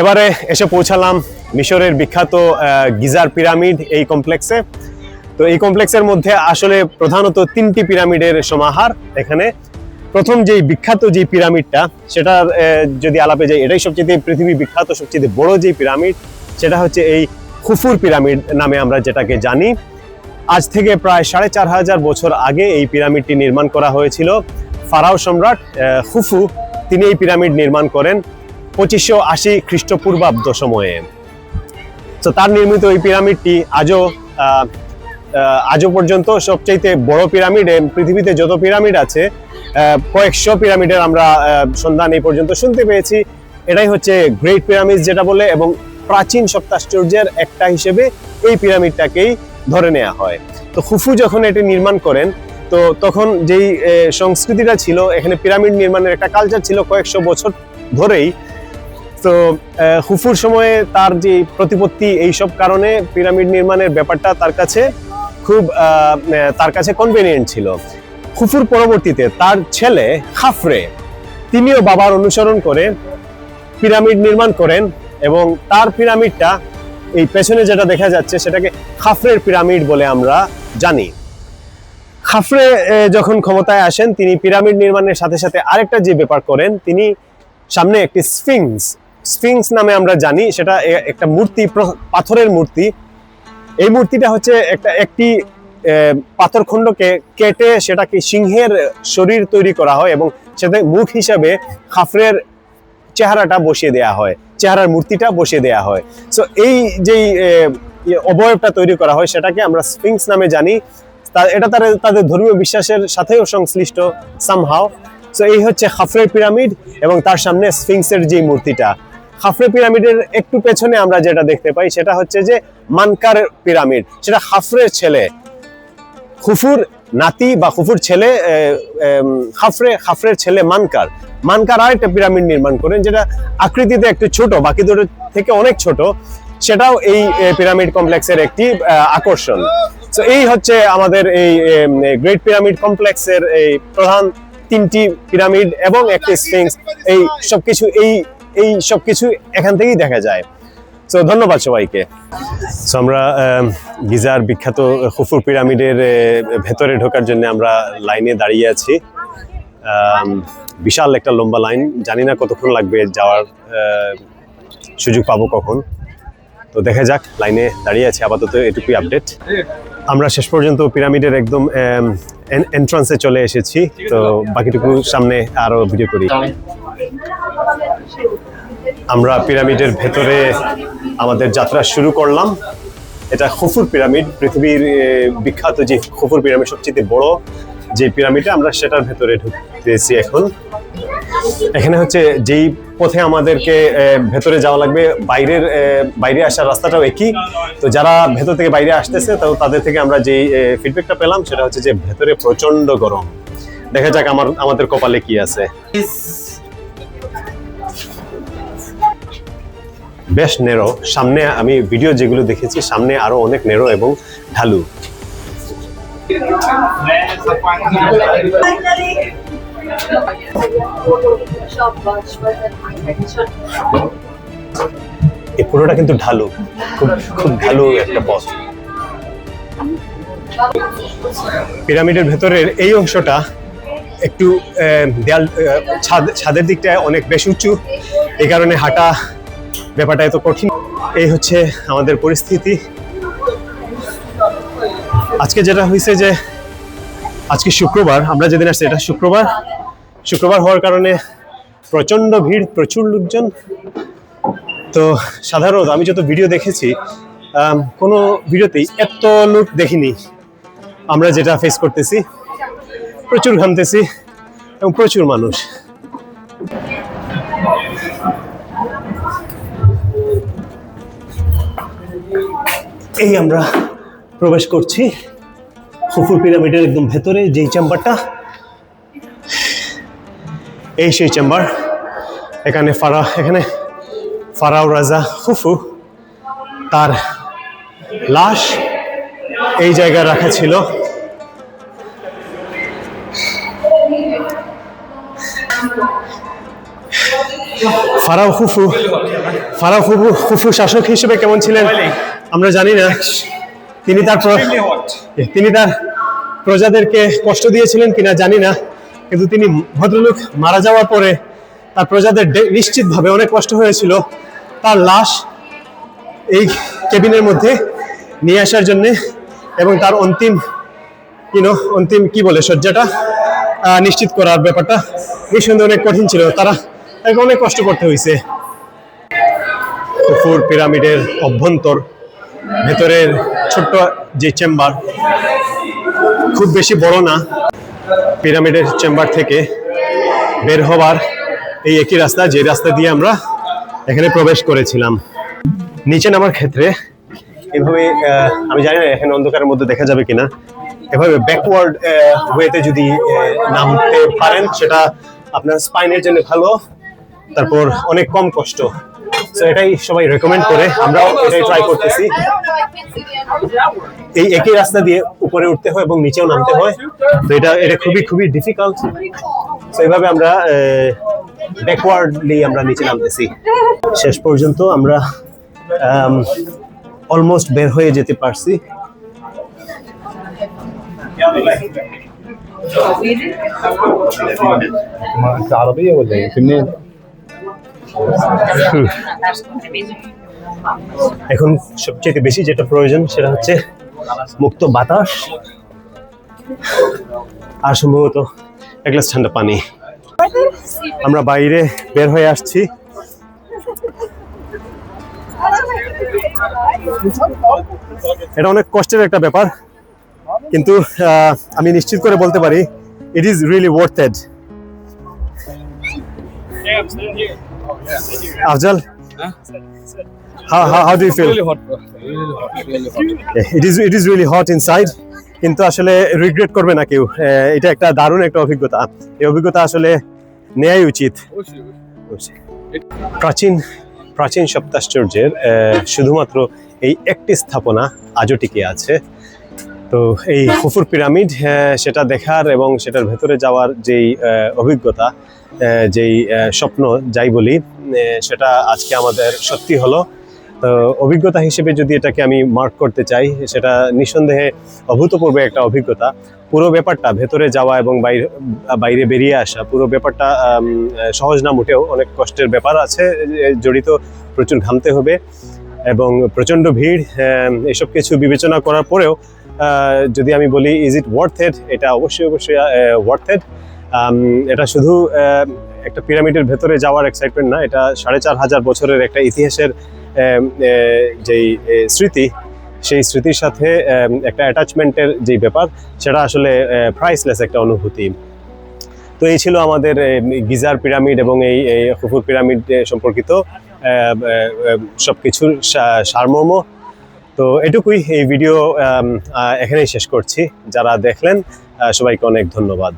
এবারে এসে পৌঁছালাম মিশরের বিখ্যাত গিজার পিরামিড এই কমপ্লেক্সে। তো এই কমপ্লেক্সের মধ্যে আসলে প্রধানত তিনটি পিরামিডের সমাহার এখানে। প্রথম যেই বিখ্যাত যে পিরামিডটা, সেটা যদি আলাপে যাই, এটাই সবচেয়ে পৃথিবী বিখ্যাত, সবচেয়ে বড় যে পিরামিড, সেটা হচ্ছে এই খুফুর পিরামিড নামে আমরা যেটাকে জানি। আজ থেকে প্রায় সাড়ে চার হাজার বছর আগে এই পিরামিডটি নির্মাণ করা হয়েছিল। ফারাও সম্রাট খুফু, তিনি এই পিরামিড নির্মাণ করেন। পঁচিশশো আশি খ্রিস্টপূর্বাব্দ সময়ে তো তার নির্মিত এই পিরামিডটি আজও আজও পর্যন্ত সবচাইতে বড় পিরামিড পৃথিবীতে যত পিরামিড আছে কয়েকশো পিরামিডের আমরা সন্ধান এই পর্যন্ত শুনতে পেয়েছি। এটাই হচ্ছে গ্রেট পিরামিড যেটা বলে, এবং প্রাচীন সপ্তাশ্চর্যের একটা হিসেবে এই পিরামিডটাকেই ধরে নেওয়া হয়। তো খুফু যখন এটি নির্মাণ করেন, তো তখন যেই সংস্কৃতিটা ছিল, এখানে পিরামিড নির্মাণের একটা কালচার ছিল কয়েকশো বছর ধরেই তো হুফুর সময়ে তার যে প্রতিপত্তি এইসব কারণে পিরামিড নির্মাণের ব্যাপারটা তার কাছে খুব তার কাছে কনভেনিয়েন্ট ছিল। খুফুর পরবর্তীতে তার ছেলে খাফরে, তিনিও বাবার অনুসরণ করে পিরামিড নির্মাণ করেন এবং তার পিরামিডটা এই পেছনে যেটা দেখা যাচ্ছে সেটাকে খাফরের পিরামিড বলে আমরা জানি। খাফরে যখন ক্ষমতায় আসেন, তিনি পিরামিড নির্মাণের সাথে সাথে আরেকটা যে ব্যাপার করেন, তিনি সামনে একটি স্ফিংস স্ফিংস নামে আমরা জানি, সেটা একটা মূর্তি পাথরের মূর্তি। এই মূর্তিটা হচ্ছে একটা, একটি পাথরখণ্ডকে কেটে সেটাকে সিংহের শরীর তৈরি করা হয় এবং সেটা মুখ হিসাবে খাফরের চেহারাটা বসিয়ে দেয়া হয়, চেহারার মূর্তিটা বসিয়ে দেয়া হয়। সো এই যেই ইয়ে অবয়বটা তৈরি করা হয়, সেটাকে আমরা স্ফিংস নামে জানি। এটা তাদের তাদের ধর্মীয় বিশ্বাসের সাথেও সংশ্লিষ্ট সামহাও সো এই হচ্ছে খাফরের পিরামিড এবং তার সামনে স্ফিংসের যে মূর্তিটা। খাফরে পিরামিডের একটু পেছনে আমরা যেটা দেখতে পাই, সেটা হচ্ছে যে মানকার পিরামিড। সেটা খাফরের ছেলে। খুফুর নাতি বা খুফুর ছেলে খাফরে খাফরের ছেলে মানকার। মানকার আরেকটা পিরামিড নির্মাণ করেন, যেটা আকৃতিতে একটু ছোট, বাকি দুটো থেকে অনেক ছোট। সেটাও এই পিরামিড কমপ্লেক্সের একটি আকর্ষণ। তো এই হচ্ছে আমাদের এই গ্রেট পিরামিড কমপ্লেক্সের এই প্রধান তিনটি পিরামিড এবং একটি স্ফিংস। এই সবকিছু এই এই সব কিছু এখান থেকেই দেখা যায়। তো ধন্যবাদ সবাইকে। সো আমরা গিজার বিখ্যাত খুফুর পিরামিডের ভেতরে ঢোকার জন্য আমরা লাইনে দাঁড়িয়ে আছি। বিশাল একটা লম্বা লাইন। জানি না কতক্ষণ লাগবে যাওয়ার সুযোগ পাবো কখন। তো দেখা যাক, লাইনে দাঁড়িয়ে আছে, আপাতত এটুকুই আপডেট। আমরা শেষ পর্যন্ত পিরামিডের একদম এন্ট্রান্সে চলে এসেছি। তো বাকিটুকু সামনে আরও ভিডিও করি। আমরা পিরামিডের ভেতরে আমাদের যাত্রা শুরু করলাম। এটা খুফুর পিরামিড, পৃথিবীর বিখ্যাত যে খুফুর পিরামিড সবচেয়ে বড় যে পিরামিডটা, আমরা সেটার ভেতরে ঢুকতেছি এখন। এখানে হচ্ছে যেই পথে আমাদেরকে ভেতরে যাওয়া লাগবে, বাইরের বাইরে আসার রাস্তাটাও একই। তো যারা ভেতর থেকে বাইরে আসতেছে, তো তাদের থেকে আমরা যেই ফিডব্যাকটা পেলাম, সেটা হচ্ছে যে ভেতরে প্রচণ্ড গরম। দেখা যাক আমার, আমাদের কপালে কি আছে। বেশ নেরো। সামনে আমি ভিডিও যেগুলো দেখেছি, সামনে আরও অনেক নেরো এবং ঢালু। এই পুরোটা কিন্তু ঢালু। খুব খুব ঢালু একটা পথ পিরামিডের ভেতরের এই অংশটা একটু দেয়াল ছাদ, ছাদের দিকটা অনেক বেশ উঁচু। এই কারণে হাঁটা ব্যাপারটা এত কঠিন। এই হচ্ছে আমাদের পরিস্থিতি। আজকে যেটা হয়েছে যে, আজকে শুক্রবার, আমরা যেদিন আসছি এটা শুক্রবার। শুক্রবার হওয়ার কারণে প্রচণ্ড ভিড়, প্রচুর লোকজন। তো সাধারণত আমি যত ভিডিও দেখেছি কোনো ভিডিওতেই এত লোক দেখিনি। আমরা যেটা ফেস করতেছি, প্রচুর ঘামতেছি এবং প্রচুর মানুষ। এই আমরা প্রবেশ করছি খুফুর পিরামিডের একদম ভেতরে, যেই চেম্বারটা। এই সেই চেম্বার। এখানে ফারা, এখানে ফারাও রাজা খুফু তার লাশ এই জায়গায় রাখা ছিল। ফারাও ফুফু ফারাও ফুফু ফুফু শাসক হিসেবে কেমন ছিলেন? আমরা জানি না। তিনি তার তিনি তার প্রজাদেরকে কষ্ট দিয়েছিলেন কিনা জানি না। কিন্তু তিনি ভদ্রলোক মারা যাওয়ার পরে তার প্রজাদের নিশ্চিতভাবে অনেক কষ্ট হয়েছিল। তার লাশ এই কেবিনের মধ্যে নিয়ে আসার জন্যে এবং তার অন্তিম ইউনো অন্তিম কি বলে শয্যাটা? নিশ্চিত করার ব্যাপারটা নিঃসন্দেহে অনেক কঠিন ছিল। তারা তাকে অনেক কষ্ট করতে হয়েছে। কুফুর পিরামিডের অভ্যন্তর ভেতরের ছোট্ট যে চেম্বার, খুব বেশি বড় না, পিরামিডের চেম্বার থেকে বের হবার এই একই রাস্তা, যে রাস্তা দিয়ে আমরা এখানে প্রবেশ করেছিলাম। নিচে নামার ক্ষেত্রে এভাবে আমি জানি না এখানে অন্ধকারের মধ্যে দেখা যাবে কিনা, এভাবে ব্যাকওয়ার্ড ওয়েতে যদি নামতে পারেন, সেটা আপনার স্পাইনের জন্য ভালো, তারপর অনেক কম কষ্ট। সো এটাই সবাই রেকমেন্ড করে, আমরাও এটাই ট্রাই করতেছি। এই একই রাস্তা দিয়ে উপরে উঠতে হয় এবং নিচেও নামতে হয়। তো এটা এটা খুবই খুবই ডিফিকাল্ট তো এইভাবে আমরা ব্যাকওয়ার্ডলি আমরা নিচে নামতেছি। শেষ পর্যন্ত আমরা অলমোস্ট বের হয়ে যেতে পারছি। আরবি এখন সবচেয়ে বেশি যেটা প্রয়োজন সেটা হচ্ছে মুক্ত বাতাস। আর সম্ভবত এক গ্লাস ঠান্ডা পানি। আমরা বাইরে বের হয়ে আসছি। এটা অনেক কষ্টের একটা ব্যাপার। কিন্তু আমি নিশ্চিত করে বলতে পারি ইট ইজ রিয়েলি ওয়ার্থ এড আফজাল how, how, how do you feel? Really hot. Really hot. Really hot. It is it is really hot inside কিন্তু আসলে রিগ্রেট করবে না কেউ এটা একটা দারুণ একটা অভিজ্ঞতা এই অভিজ্ঞতা আসলে নেয়াই উচিত প্রাচীন প্রাচীন সপ্তাশ্চর্যের শুধুমাত্র এই একটি স্থাপনা আজও টিকে আছে তো এই ফুফুর পিরামিড সেটা দেখার এবং সেটার ভেতরে যাওয়ার যেই অভিজ্ঞতা যেই স্বপ্ন, যাই বলি সেটা আজকে আমাদের সত্যি হলো। তো অভিজ্ঞতা হিসেবে যদি এটাকে আমি মার্ক করতে চাই, সেটা নিঃসন্দেহে অভূতপূর্ব একটা অভিজ্ঞতা। পুরো ব্যাপারটা ভেতরে যাওয়া এবং বাইরে বাইরে বেরিয়ে আসা, পুরো ব্যাপারটা সহজ না মোটেও অনেক কষ্টের ব্যাপার আছে জড়িত প্রচুর ঘামতে হবে এবং প্রচণ্ড ভিড় এসব কিছু বিবেচনা করার পরেও যদি আমি বলি ইজ ইট ওয়ার্থ এড এটা অবশ্যই অবশ্যই ওয়ার্থ এড এটা শুধু একটা পিরামিডের ভেতরে যাওয়ার এক্সাইটমেন্ট না, এটা সাড়ে চার হাজার বছরের একটা ইতিহাসের যেই স্মৃতি, সেই স্মৃতির সাথে একটা অ্যাটাচমেন্টের যেই ব্যাপার, সেটা আসলে প্রাইসলেস একটা অনুভূতি। তো এই ছিল আমাদের গিজার পিরামিড এবং এই খুফুর পিরামিড সম্পর্কিত সব কিছুর সারমর্ম। তো এটুকুই এই ভিডিও এখানেই শেষ করছি। যারা দেখলেন সবাইকে অনেক ধন্যবাদ।